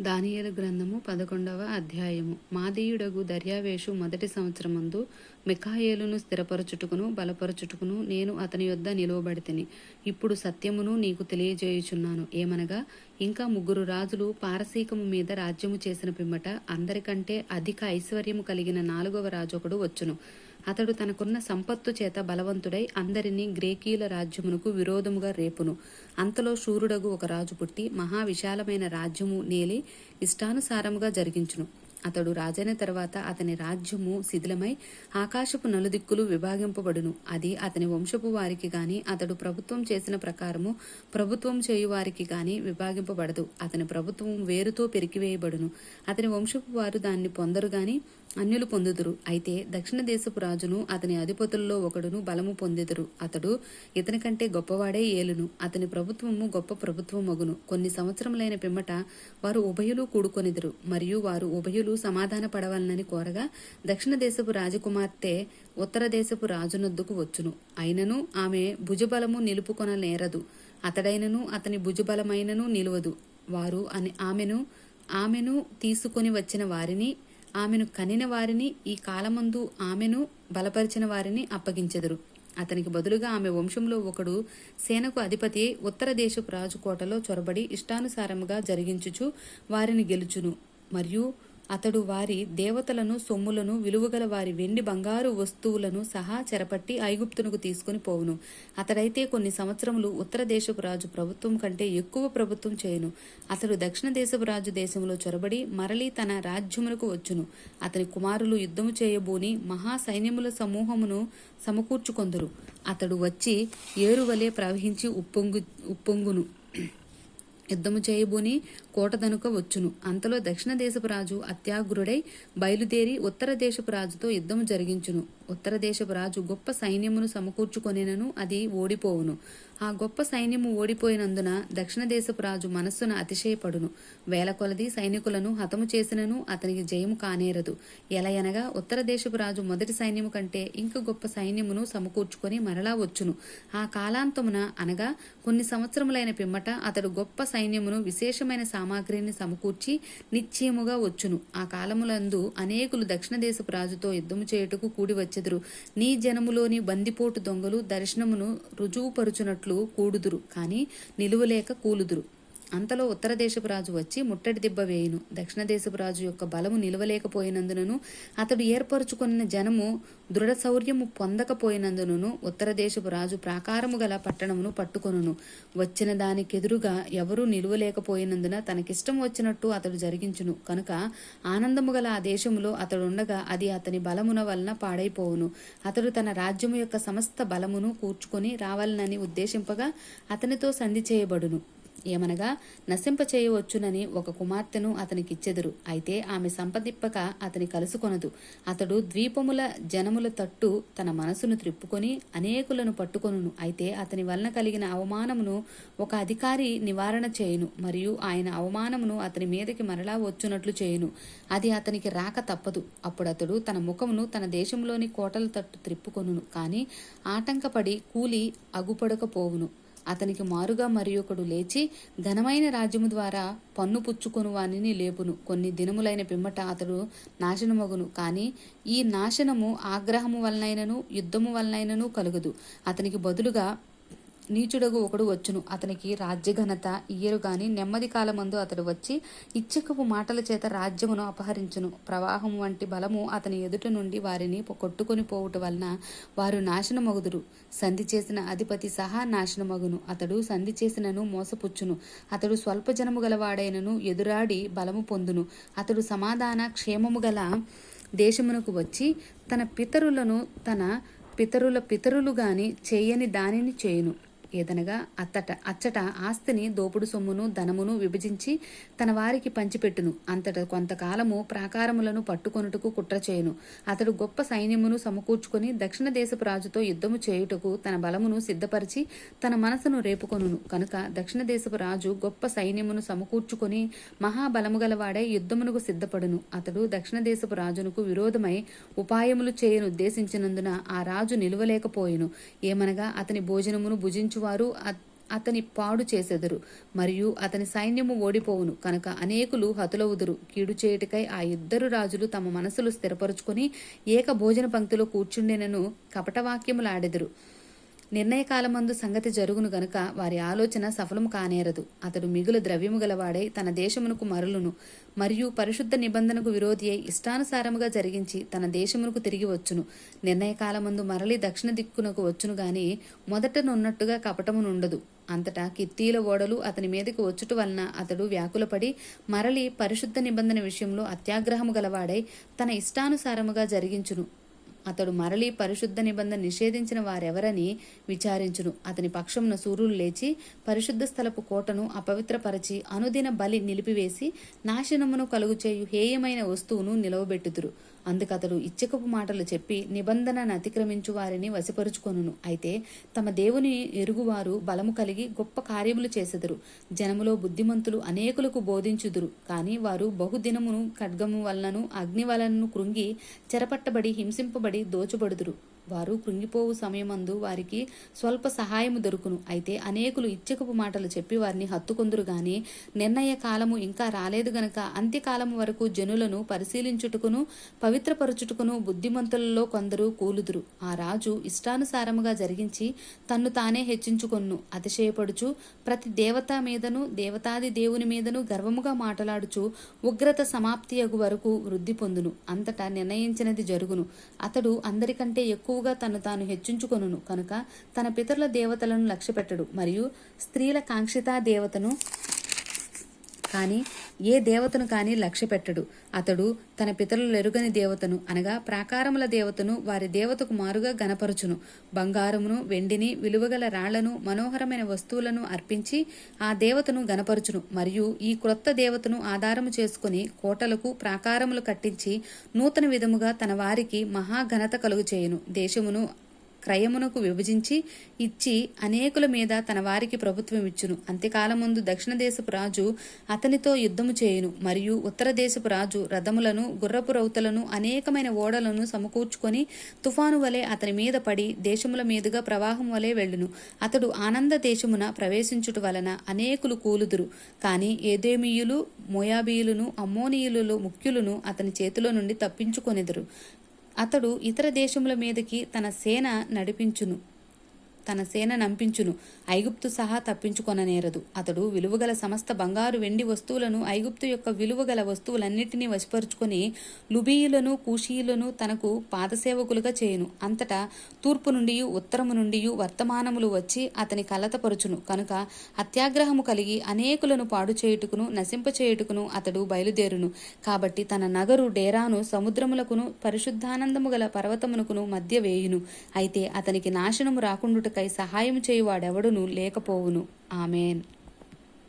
దానియేలు గ్రంథము పదకొండవ అధ్యాయము. మాదీయుడగు దర్యావేషు మొదటి సంవత్సరమందు మిఖాయేలును స్థిరపరచుటకును బలపరచుటకును నేను అతని యొద్ద నిలువబడితిని. ఇప్పుడు సత్యమును నీకు తెలియజేయుచున్నాను. ఏమనగా ఇంకా ముగ్గురు రాజులు పారసీకము మీద రాజ్యము చేసిన పిమ్మట అందరికంటే అధిక ఐశ్వర్యము కలిగిన నాలుగవ రాజు ఒకడు వచ్చును. అతడు తనకున్న సంపత్తు చేత బలవంతుడై అందరినీ గ్రేకీయుల రాజ్యమునకు విరోధముగా రేపును. అంతలో శూరుడగు ఒక రాజు పుట్టి మహా విశాలమైన రాజ్యము నేలి ఇష్టానుసారముగా జరిగించును. అతడు రాజైన తర్వాత అతని రాజ్యము శిథిలమై ఆకాశపు నలుదిక్కులు విభాగింపబడును. అది అతని వంశపు వారికి గాని అతడు ప్రభుత్వం చేసిన ప్రకారము ప్రభుత్వం చేయువారికి గాని విభాగింపబడదు. అతని ప్రభుత్వం వేరుతో పెరికివేయబడును. అతని వంశపు వారు దాన్ని పొందరు గాని అన్యులు పొందుదురు. అయితే దక్షిణ దేశపు రాజును అతని అధిపతుల్లో ఒకడును బలము పొందిదురు. అతడు ఇతని కంటే గొప్పవాడే ఏలును. అతని ప్రభుత్వము గొప్ప ప్రభుత్వం మగును కొన్ని సంవత్సరములైన పిమ్మట వారు ఉభయులు కూడుకొనిదురు. మరియు వారు ఉభయులు సమాధాన పడవలనని కోరగా దక్షిణ దేశపు రాజకుమార్తె ఉత్తర దేశపు రాజునొద్దుకు వచ్చును. అయినను ఆమె భుజబలము నిలుపుకొననేరదు. అతడైనను అతని భుజబలమైనను నిలువదు. వారు అని ఆమెను ఆమెను తీసుకొని వచ్చిన వారిని ఆమెను కనిన వారిని ఈ కాలమందు ఆమెను బలపరిచిన వారిని అప్పగించెదరు. అతనికి బదులుగా ఆమె వంశంలో ఒకడు సేనకు అధిపతి ఉత్తర దేశపు రాజు కోటలో చొరబడి ఇష్టానుసారముగా జరిగించుచు వారిని గెలుచును. మరియు అతడు వారి దేవతలను సొమ్ములను విలువగల వారి వెండి బంగారు వస్తువులను సహా చెరపట్టి ఐగుప్తునకు తీసుకుని పోవును. అతడైతే కొన్ని సంవత్సరములు ఉత్తర దేశపు రాజు ప్రభుత్వం కంటే ఎక్కువ ప్రభుత్వం చేయను. అతడు దక్షిణ దేశపు రాజు దేశంలో చొరబడి మరలి తన రాజ్యమునకు వచ్చును. అతని కుమారులు యుద్ధము చేయబోని మహా సైన్యముల సమూహమును సమకూర్చుకొందరు. అతడు వచ్చి ఏరువలే ప్రవహించి ఉప్పొంగు ఉప్పొంగును. యుద్ధము చేయబోని కోటదనుక వచ్చును. అంతలో దక్షిణ దేశపు రాజు అత్యాగ్రుడై బయలుదేరి ఉత్తర దేశపు రాజుతో యుద్ధము జరిగించును. ఉత్తర దేశపు రాజు గొప్ప సైన్యమును సమకూర్చుకొనినను అది ఓడిపోవును. ఆ గొప్ప సైన్యము ఓడిపోయినందున దక్షిణ దేశపు రాజు మనస్సున అతిశయపడును. వేల కొలది సైనికులను హతము చేసినను అతనికి జయము కానేరదు. ఎలయనగా ఉత్తర దేశపు రాజు మొదటి సైన్యము కంటే ఇంక గొప్ప సైన్యమును సమకూర్చుకొని మరలా వచ్చును. ఆ కాలాంతమున అనగా కొన్ని సంవత్సరములైన పిమ్మట అతడు గొప్ప సైన్యమును విశేషమైన సామాగ్రిని సమకూర్చి నిశ్చయముగా వచ్చును. ఆ కాలములందు అనేకులు దక్షిణ దేశపు రాజుతో యుద్ధము చేయుటకు కూడి వచ్చెదురు. నీ జనములోని బందిపోటు దొంగలు దర్శనమును రుజువుపరుచునట్లు కూడుదురు కానీ నిలువలేక కూలుదురు. అంతలో ఉత్తర దేశపు రాజు వచ్చి ముట్టడి దిబ్బ వేయును. దక్షిణ దేశపు రాజు యొక్క బలము నిలవలేకపోయినందునను అతడు ఏర్పరచుకున్న జనము దృఢ శౌర్యము పొందకపోయినందునను ఉత్తర దేశపు రాజు ప్రాకారము గల పట్టణమును పట్టుకొనును. వచ్చిన దానికెదురుగా ఎవరూ నిలువలేకపోయినందున తనకిష్టం వచ్చినట్టు అతడు జరిగించును. కనుక ఆనందము గల ఆ దేశములో అతడుండగా అది అతని బలమున వలన పాడైపోవును. అతడు తన రాజ్యము యొక్క సమస్త బలమును కూర్చుకొని రావాలనని ఉద్దేశింపగా అతనితో సంధి చేయబడును. ఏమనగా నశింప చేయవచ్చునని ఒక కుమార్తెను అతనికిచ్చెదురు. అయితే ఆమె సంపదిప్పక అతని కలుసుకొనదు. అతడు ద్వీపముల జనముల తట్టు తన మనసును త్రిప్పుకొని అనేకులను పట్టుకొనును. అయితే అతని వలన కలిగిన అవమానమును ఒక అధికారి నివారణ చేయును. మరియు ఆయన అవమానమును అతని మీదకి మరలా వచ్చునట్లు చేయును. అది అతనికి రాక తప్పదు. అప్పుడతడు తన ముఖమును తన దేశంలోని కోటల తట్టు త్రిప్పుకొనును. కానీ ఆటంకపడి కూలి అగుపడకపోవును. అతనికి మారుగా మరి ఒకడు లేచి ఘనమైన రాజ్యము ద్వారా పన్ను పుచ్చుకొను వానిని లేపును. కొన్ని దినములైన పిమ్మట అతడు నాశనమగును. కానీ ఈ నాశనము ఆగ్రహము వలనైనను యుద్ధము వలనైనను కలుగదు. అతనికి బదులుగా నీచుడగు ఒకడు వచ్చును. అతనికి రాజ్యఘనత ఇయ్యరు గాని నెమ్మది కాలమందు అతడు వచ్చి ఇచ్చకపు మాటల చేత రాజ్యమును అపహరించును. ప్రవాహం వంటి బలము అతని ఎదుట నుండి వారిని కొట్టుకొని పోవుట వలన వారు నాశనమగుదురు. సంధి చేసిన అధిపతి సహా నాశనమగును. అతడు సంధి చేసినను మోసపుచ్చును. అతడు స్వల్ప జనము గలవాడైనను ఎదురాడి బలము పొందును. అతడు సమాధాన క్షేమము గల దేశమునకు వచ్చి తన పితరులను తన పితరుల పితరులు గాని చేయని దానిని చేయును. ఏదనగా అత్తట అచ్చట ఆస్తిని దోపుడు సొమ్మును ధనమును విభజించి తన వారికి పంచిపెట్టును. అంతట కొంతకాలము ప్రాకారములను పట్టుకొనుటకు కుట్ర చేయును. అతడు గొప్ప సైన్యమును సమకూర్చుకొని దక్షిణ దేశపు రాజుతో యుద్ధము చేయుటకు తన బలమును సిద్ధపరిచి తన మనసును రేపుకొనును. కనుక దక్షిణ దేశపు రాజు గొప్ప సైన్యమును సమకూర్చుకొని మహాబలము గలవాడై యుద్ధమునకు సిద్ధపడును. అతడు దక్షిణ దేశపు రాజునకు విరోధమై ఉపాయములు చేయను ఉద్దేశించినందున ఆ రాజు నిలువలేకపోయెను. ఏమనగా అతని భోజనమును భుజించు వారు అతని పాడు చేసెదరు మరియు అతని సైన్యము ఓడిపోవును. కనుక అనేకులు హతులవుదురు. కీడు చేయుటకై ఆ ఇద్దరు రాజులు తమ మనసులు స్థిరపరుచుకొని ఏక భోజన పంక్తిలో కూర్చుండెనను కపటవాక్యములాడెదరు. నిర్ణయకాలమందు సంగతి జరుగును గనుక వారి ఆలోచన సఫలము కానేరదు. అతడు మిగులు ద్రవ్యము గలవాడై తన దేశమునకు మరలును మరియు పరిశుద్ధ నిబంధనకు విరోధి అయి ఇష్టానుసారముగా జరిగించి తన దేశమునకు తిరిగి వచ్చును. నిర్ణయకాలమందు మరలి దక్షిణ దిక్కునకు వచ్చును గాని మొదటనున్నట్టుగా కపటమునుండదు అంతటా కిత్తీల ఓడలు అతని మీదకు వచ్చుట వలన అతడు వ్యాకులపడి మరలి పరిశుద్ధ నిబంధన విషయంలో అత్యాగ్రహము గలవాడై తన ఇష్టానుసారముగా జరిగించును. అతడు మరలి పరిశుద్ధ నిబంధన నిషేధించిన వారెవరని విచారించును. అతని పక్షమున సూర్యులు లేచి పరిశుద్ధ స్థలపు కోటను అపవిత్రపరచి అనుదిన బలి నిలిపివేసి నాశనమును కలుగుచేయు హేయమైన వస్తువును నిలవబెట్టుదురు. అందుకతడు ఇచ్చకపు మాటలు చెప్పి నిబంధనను అతిక్రమించు వారిని వశపరుచుకొనును. అయితే తమ దేవుని ఎరుగువారు బలము కలిగి గొప్ప కార్యములు చేసెదరు. జనములో బుద్ధిమంతులు అనేకులకు బోధించుదురు. కానీ వారు బహుదినమును ఖడ్గము వలనను అగ్ని వలనను కృంగి చెరపట్టబడి హింసింపబడి దోచుబడుదురు. వారు కృంగిపోవు సమయమందు వారికి స్వల్ప సహాయము దొరుకును. అయితే అనేకులు ఇచ్చకపు మాటలు చెప్పి వారిని హత్తుకొందురు గాని నిర్ణయ కాలము ఇంకా రాలేదు గనక అంత్యకాలము వరకు జనులను పరిశీలించుటకును పవిత్రపరచుటకును బుద్ధిమంతులలో కొందరు కూలుదురు. ఆ రాజు ఇష్టానుసారముగా జరిగించి తన్ను తానే హెచ్చించుకొన్ను. అతిశయపడుచు ప్రతి దేవత మీదను దేవతాది దేవుని మీదను గర్వముగా మాటలాడుచు ఉగ్రత సమాప్తియగు వరకు వృద్ధి పొందును. అంతటా నిర్ణయించినది జరుగును. అతడు అందరికంటే ఎక్కువ ఎక్కువగా తను తాను హెచ్చించుకొనును. కనుక తన పితరుల దేవతలను లక్ష్యపెట్టడు. మరియు స్త్రీల కాంక్షితా దేవతను కానీ ఏ దేవతను కానీ లక్ష్యపెట్టడు అతడు తన పితరులు ఎరుగని దేవతను అనగా ప్రాకారముల దేవతను వారి దేవతకు మారుగా గనపరుచును బంగారమును వెండిని విలువగల రాళ్ళను మనోహరమైన వస్తువులను అర్పించి ఆ దేవతను గనపరుచును మరియు ఈ క్రొత్త దేవతను ఆధారము చేసుకుని కోటలకు ప్రాకారములు కట్టించి నూతన విధముగా తన వారికి మహాఘనత కలుగు చేయును దేశమును క్రయమునకు విభజించి ఇచ్చి అనేకుల మీద తన వారికి ప్రభుత్వం ఇచ్చును. అంత్యకాలముందు దక్షిణ దేశపు రాజు అతనితో యుద్ధము చేయును. మరియు ఉత్తర దేశపు రాజు రథములను గుర్రపు రౌతులను అనేకమైన ఓడలను సమకూర్చుకొని తుఫాను వలె అతని మీద పడి దేశముల మీదుగా ప్రవాహం వలె వెళ్ళును. అతడు ఆనంద దేశమున ప్రవేశించుట వలన అనేకులు కూలుదురు. కానీ ఏదేమీయులు మోయాబీయులను అమ్మోనియులలో ముఖ్యులను అతని చేతిలో నుండి తప్పించుకొనెదరు. అతడు ఇతర దేశముల మీదకి తన సేన నడిపించును. తన సేన నంపించును. ఐగుప్తు సహా తప్పించుకొననేరదు. అతడు విలువగల సమస్త బంగారు వెండి వస్తువులను ఐగుప్తు యొక్క విలువగల వస్తువులన్నిటినీ వశపరుచుకొని లుబీయులను కూషీయులను తనకు పాదసేవకులుగా చేయును. అంతటా తూర్పు నుండి ఉత్తరము నుండి వర్తమానములు వచ్చి అతని కలతపరుచును. కనుక అత్యాగ్రహము కలిగి అనేకులను పాడు చేయుటకును నశింపచేయుటకును అతడు బయలుదేరును. కాబట్టి తన నగరు డేరాను సముద్రములకును పరిశుద్ధానందము గల పర్వతమునకును మధ్య వేయును. అయితే అతనికి నాశనము రాకుండుటకై సహాయం చేయువాడెవడును లేకపోవును. ఆమెన్.